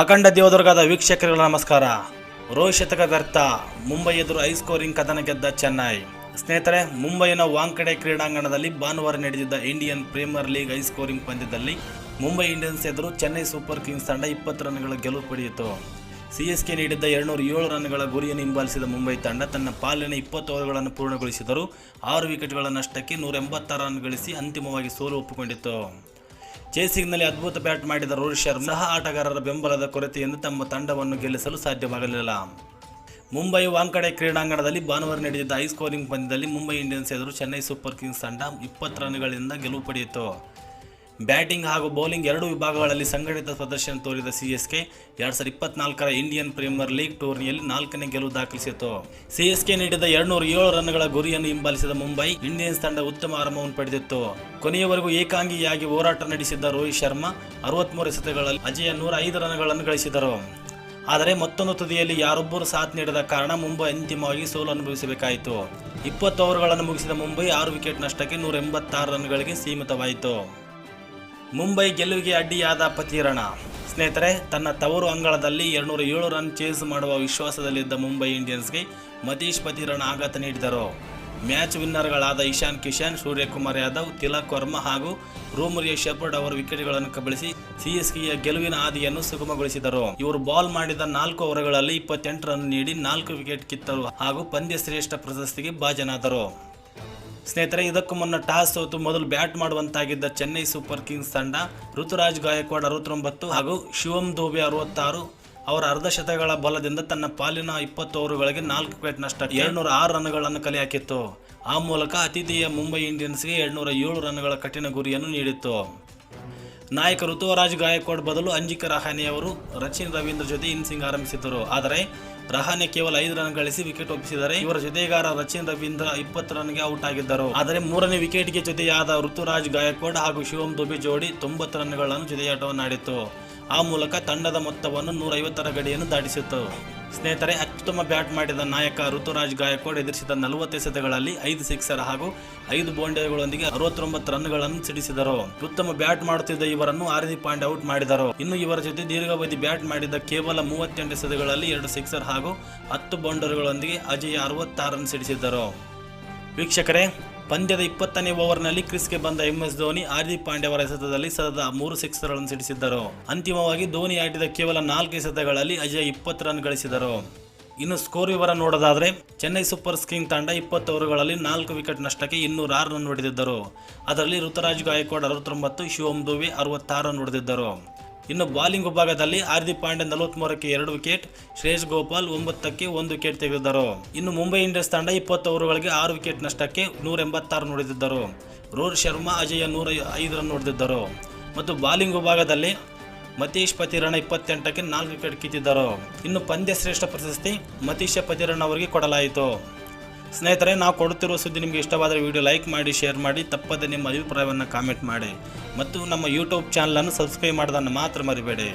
ಅಖಂಡ ದೇವದುರ್ಗದ ವೀಕ್ಷಕರಿಗೆ ನಮಸ್ಕಾರ. ರೋಹಿತ್ ಶತಕ ವ್ಯರ್ಥ, ಮುಂಬೈ ಎದುರು ಹೈ ಸ್ಕೋರಿಂಗ್ ಕದನ ಗೆದ್ದ ಚೆನ್ನೈ. ಸ್ನೇಹಿತರೆ, ಮುಂಬೈನ ವಾಂಕಡೆ ಕ್ರೀಡಾಂಗಣದಲ್ಲಿ ಭಾನುವಾರ ನಡೆದಿದ್ದ Indian Premier League high scoring ಪಂದ್ಯದಲ್ಲಿ ಮುಂಬೈ ಇಂಡಿಯನ್ಸ್ ಎದುರು ಚೆನ್ನೈ ಸೂಪರ್ ಕಿಂಗ್ಸ್ ತಂಡ ಇಪ್ಪತ್ತು ರನ್ಗಳ ಗೆಲುವು ಪಡೆಯಿತು. ಸಿಎಸ್ಕೆ ನೀಡಿದ್ದ ಎರಡುನೂರ ಏಳು ರನ್ಗಳ ಗುರಿಯನ್ನು ಹಿಂಬಾಲಿಸಿದ ಮುಂಬೈ ತಂಡ ತನ್ನ ಪಾಲಿನ ಇಪ್ಪತ್ತು ಓವರ್ಗಳನ್ನು ಪೂರ್ಣಗೊಳಿಸಿದರು ಆರು ವಿಕೆಟ್ಗಳ ನಷ್ಟಕ್ಕೆ ನೂರ ಎಂಬತ್ತಾರು ರನ್ ಗಳಿಸಿ ಅಂತಿಮವಾಗಿ ಸೋಲು ಒಪ್ಪಿಕೊಂಡಿತು ಚೇಸಿಂಗ್ನಲ್ಲಿ ಅದ್ಭುತ ಬ್ಯಾಟ್ ಮಾಡಿದ ರೋಹಿತ್ ಶರ್ಮಾ ಸಹ ಆಟಗಾರರ ಬೆಂಬಲದ ಕೊರತೆಯಿಂದ ತಮ್ಮ ತಂಡವನ್ನು ಗೆಲ್ಲಿಸಲು ಸಾಧ್ಯವಾಗಲಿಲ್ಲ. ಮುಂಬೈ ವಾಂಕಡೆ ಕ್ರೀಡಾಂಗಣದಲ್ಲಿ ಭಾನುವಾರ ನಡೆದಿದ್ದ ಹೈ ಸ್ಕೋರಿಂಗ್ ಪಂದ್ಯದಲ್ಲಿ ಮುಂಬೈ ಇಂಡಿಯನ್ಸ್ ಎದುರು ಚೆನ್ನೈ ಸೂಪರ್ ಕಿಂಗ್ಸ್ ತಂಡ ಇಪ್ಪತ್ತು ರನ್ಗಳಿಂದ ಗೆಲುವು ಪಡೆಯಿತು. ಬ್ಯಾಟಿಂಗ್ ಹಾಗೂ ಬೌಲಿಂಗ್ ಎರಡೂ ವಿಭಾಗಗಳಲ್ಲಿ ಸಂಘಟಿತ ಪ್ರದರ್ಶನ ತೋರಿದ ಸಿಎಸ್ಕೆ ಎರಡ್ ಸಾವಿರದ ಇಪ್ಪತ್ನಾಲ್ಕರ ಇಂಡಿಯನ್ ಪ್ರೀಮಿಯರ್ ಲೀಗ್ ಟೂರ್ನಿಯಲ್ಲಿ ನಾಲ್ಕನೇ ಗೆಲುವು ದಾಖಲಿಸಿತು ಸಿಎಸ್ಕೆ ನೀಡಿದ ಎರಡ್ನೂರ ಏಳು ರನ್ಗಳ ಗುರಿಯನ್ನು ಹಿಂಬಾಲಿಸಿದ ಮುಂಬೈ ಇಂಡಿಯನ್ಸ್ ತಂಡ ಉತ್ತಮ ಆರಂಭವನ್ನು ಪಡೆದಿತ್ತು. ಕೊನೆಯವರೆಗೂ ಏಕಾಂಗಿಯಾಗಿ ಹೋರಾಟ ನಡೆಸಿದ್ದ ರೋಹಿತ್ ಶರ್ಮಾ ಅರವತ್ಮೂರು ಎಸೆತಗಳಲ್ಲಿ ಅಜಯ ನೂರ ಐದು ರನ್ಗಳನ್ನು ಗಳಿಸಿದರು. ಆದರೆ ಮತ್ತೊಂದು ತುದಿಯಲ್ಲಿ ಯಾರೊಬ್ಬರು ಸಾಥ್ ನೀಡದ ಕಾರಣ ಮುಂಬೈ ಅಂತಿಮವಾಗಿ ಸೋಲು ಅನುಭವಿಸಬೇಕಾಯಿತು. ಇಪ್ಪತ್ತು ಓವರ್ಗಳನ್ನು ಮುಗಿಸಿದ ಮುಂಬೈ ಆರು ವಿಕೆಟ್ ನಷ್ಟಕ್ಕೆ ನೂರ ಎಂಬತ್ತಾರು ರನ್ಗಳಿಗೆ ಸೀಮಿತವಾಯಿತು. ಮುಂಬೈ ಗೆಲುವಿಗೆ ಅಡ್ಡಿಯಾದ ಪತಿರಣ. ಸ್ನೇಹಿತರೆ, ತನ್ನ ತವರು ಅಂಗಳದಲ್ಲಿ ಎರಡುನೂರ ಏಳು ರನ್ ಚೇಸ್ ಮಾಡುವ ವಿಶ್ವಾಸದಲ್ಲಿದ್ದ ಮುಂಬೈ ಇಂಡಿಯನ್ಸ್ಗೆ ಮತೀಶ್ ಪತಿರಣ ಆಘಾತ ನೀಡಿದರು. ಮ್ಯಾಚ್ ವಿನ್ನರ್ಗಳಾದ ಇಶಾನ್ ಕಿಶನ್, ಸೂರ್ಯಕುಮಾರ್ ಯಾದವ್, ತಿಲಕ್ ವರ್ಮಾ ಹಾಗೂ ರೋಮರಿಯ ಶೆಪರ್ಡ್ ಅವರ ವಿಕೆಟ್ಗಳನ್ನು ಕಬಳಿಸಿ ಸಿಎಸ್ಕೆಯ ಗೆಲುವಿನ ಹಾದಿಯನ್ನು ಸುಗಮಗೊಳಿಸಿದರು. ಇವರು ಬಾಲ್ ಮಾಡಿದ ನಾಲ್ಕು ಓವರ್ಗಳಲ್ಲಿ ಇಪ್ಪತ್ತೆಂಟು ರನ್ ನೀಡಿ ನಾಲ್ಕು ವಿಕೆಟ್ ಕಿತ್ತರು ಹಾಗೂ ಪಂದ್ಯ ಶ್ರೇಷ್ಠ ಪ್ರಶಸ್ತಿಗೆ ಭಾಜನಾದರು. ಸ್ನೇಹಿತರೆ, ಇದಕ್ಕೂ ಮುನ್ನ ಟಾಸ್ ಸೋತು ಮೊದಲು ಬ್ಯಾಟ್ ಮಾಡುವಂತಾಗಿದ್ದ ಚೆನ್ನೈ ಸೂಪರ್ ಕಿಂಗ್ಸ್ ತಂಡ ಋತುರಾಜ್ ಗಾಯಕ್ವಾಡ್ ಅರವತ್ತೊಂಬತ್ತು ಹಾಗೂ ಶಿವಂ ದೂಬೆ ಅರವತ್ತಾರು ಅವರ ಅರ್ಧಶತಕಗಳ ಬಲದಿಂದ ತನ್ನ ಪಾಲಿನ ಇಪ್ಪತ್ತು ಓವರ್ಗಳಿಗೆ ನಾಲ್ಕು ವಿಕೆಟ್ ನಷ್ಟ ಆರು ರನ್ಗಳನ್ನು ಕಲೆ ಹಾಕಿತ್ತು ಆ ಮೂಲಕ ಅತಿಥಿಯ ಮುಂಬೈ ಇಂಡಿಯನ್ಸ್ಗೆ ಎರಡ್ನೂರ ಏಳು ರನ್ಗಳ ಕಠಿಣ ಗುರಿಯನ್ನು ನೀಡಿತ್ತು. ನಾಯಕ ಋತುವರಾಜ್ ಗಾಯಕ್ವಾಡ್ ಬದಲು ಅಂಜಿಕ ರಹಾನೆ ಅವರು, ರಚಿನ್ ರವೀಂದ್ರ ಜೊತೆ ಇನ್ಸಿಂಗ್ ಆರಂಭಿಸಿದ್ದರು. ಆದರೆ ರಹಾನೆ ಕೇವಲ ಐದು ರನ್ ಗಳಿಸಿ ವಿಕೆಟ್ ಒಪ್ಪಿಸಿದರೆ ಇವರ ಜೊತೆಗಾರ ರಚಿನ್ ರವೀಂದ್ರ ಇಪ್ಪತ್ತು ರನ್ಗೆ ಔಟ್ ಆಗಿದ್ದರು. ಆದರೆ ಮೂರನೇ ವಿಕೆಟ್ಗೆ ಜೊತೆಯಾದ ಋತುರಾಜ್ ಗಾಯಕ್ವಾಡ್ ಹಾಗೂ ಶಿವಂ ದುಬೆ ಜೋಡಿ ತೊಂಬತ್ತು ರನ್ಗಳನ್ನು ಜೊತೆಯಾಟವನ್ನಾಡಿತ್ತು. ಆ ಮೂಲಕ ತಂಡದ ಮೊತ್ತವನ್ನು ನೂರೈವತ್ತರ ಗಡಿಯನ್ನು ದಾಟಿಸಿತ್ತು. ಸ್ನೇಹಿತರೆ ಅತ್ಯುತ್ತಮ ಬ್ಯಾಟ್ ಮಾಡಿದ ನಾಯಕ ಋತುರಾಜ್ ಗಾಯಕ್ವಾಡ್ ಎದುರಿಸಿದ ನಲವತ್ತು ಎಸೆತಗಳಲ್ಲಿ ಐದು ಸಿಕ್ಸರ್ ಹಾಗೂ ಐದು ಬೌಂಡರಿಗಳೊಂದಿಗೆ ಅರವತ್ತೊಂಬತ್ತು ರನ್ಗಳನ್ನು ಸಿಡಿಸಿದರು. ಉತ್ತಮ ಬ್ಯಾಟ್ ಮಾಡುತ್ತಿದ್ದ ಇವರನ್ನು ಹಾರ್ದಿಕ್ ಪಾಂಡೆ ಔಟ್ ಮಾಡಿದರು. ಇನ್ನು ಇವರ ಜೊತೆ ದೀರ್ಘಾವಧಿ ಬ್ಯಾಟ್ ಮಾಡಿದ ಕೇವಲ ಮೂವತ್ತೆಂಟು ಎಸೆತಗಳಲ್ಲಿ ಎರಡು ಸಿಕ್ಸರ್ ಹಾಗೂ ಹತ್ತು ಬೌಂಡರಿಗಳೊಂದಿಗೆ ಅಜಯ್ ಅರವತ್ತಾರು ರನ್ ಸಿಡಿಸಿದ್ದರು ವೀಕ್ಷಕರೇ, ಪಂದ್ಯದ ಇಪ್ಪತ್ತನೇ ಓವರ್ನಲ್ಲಿ ಕ್ರಿಸ್ಗೆ ಬಂದ ಎಂ ಎಸ್ ಧೋನಿ ಹಾರ್ದಿಕ್ ಪಾಂಡೆ ಅವರ ಎಸೆತದಲ್ಲಿ ಸತತ ಮೂರು ಸಿಕ್ಸರ್ಗಳನ್ನು ಸಿಡಿಸಿದ್ದರು. ಅಂತಿಮವಾಗಿ ಧೋನಿ ಆಟಿದ ಕೇವಲ ನಾಲ್ಕು ಎಸೆತಗಳಲ್ಲಿ ಅಜಯ್ ಇಪ್ಪತ್ತು ರನ್ ಗಳಿಸಿದರು. ಇನ್ನು ಸ್ಕೋರ್ ವಿವರ ನೋಡೋದಾದರೆ, ಚೆನ್ನೈ ಸೂಪರ್ ಕಿಂಗ್ ತಂಡ ಇಪ್ಪತ್ತು ಓವರ್ಗಳಲ್ಲಿ ನಾಲ್ಕು ವಿಕೆಟ್ ನಷ್ಟಕ್ಕೆ ಇನ್ನೂರ ಆರು ರನ್ ಹೊಡೆದಿದ್ದರು. ಅದರಲ್ಲಿ ಋತುರಾಜ್ ಗಾಯಕ್ವಾಡ್ ಅರವತ್ತೊಂಬತ್ತು, ಶಿವಂ ದುವೆ ಅರವತ್ತಾರು ರನ್ ಹೊಡೆದಿದ್ದರು. ಇನ್ನು ಬಾಲಿಂಗ್ ವಿಭಾಗದಲ್ಲಿ ಹಾರ್ದಿಕ್ ಪಾಂಡ್ಯ ನಲವತ್ಮೂರಕ್ಕೆ ಎರಡು ವಿಕೆಟ್, ಶ್ರೇಯಸ್ ಗೋಪಾಲ್ ಒಂಬತ್ತಕ್ಕೆ ಒಂದು ವಿಕೆಟ್ ತೆಗೆದಿದ್ದರು. ಇನ್ನು ಮುಂಬೈ ಇಂಡಿಯನ್ಸ್ ತಂಡ ಇಪ್ಪತ್ತು ಓವರ್ಗಳಿಗೆ ಆರು ವಿಕೆಟ್ ನಷ್ಟಕ್ಕೆ ನೂರ ಎಂಬತ್ತಾರು ನೋಡಿದ್ದರು ರೋಹಿತ್ ಶರ್ಮಾ, ಅಜಯ ನೂರ ಐದು ರನ್ ಹೊಡೆದಿದ್ದರು. ಮತ್ತು ಬಾಲಿಂಗ್ ವಿಭಾಗದಲ್ಲಿ ಮತೀಶ್ ಪತಿರಣ ಇಪ್ಪತ್ತೆಂಟಕ್ಕೆ ನಾಲ್ಕು ವಿಕೆಟ್ ಕಿತ್ತಿದ್ದರು. ಇನ್ನು ಪಂದ್ಯ ಶ್ರೇಷ್ಠ ಪ್ರಶಸ್ತಿ ಮತೀಶ ಪತಿರಣ ಅವರಿಗೆ ಕೊಡಲಾಯಿತು. ಸ್ನೇಹಿತರೆ, ನಾವು ಕೊಡುತ್ತಿರುವ ಸುದ್ದಿ ನಿಮಗೆ ಇಷ್ಟವಾದರೆ ವಿಡಿಯೋ ಲೈಕ್ ಮಾಡಿ, ಶೇರ್ ಮಾಡಿ, ತಪ್ಪದೆ ನಿಮ್ಮ ಅಭಿಪ್ರಾಯವನ್ನು ಕಾಮೆಂಟ್ ಮಾಡಿ. ಮತ್ತು ನಮ್ಮ ಯೂಟ್ಯೂಬ್ ಚಾನಲನ್ನು ಸಬ್ಸ್ಕ್ರೈಬ್ ಮಾಡೋದನ್ನು ಮಾತ್ರ ಮರಿಬೇಡಿ.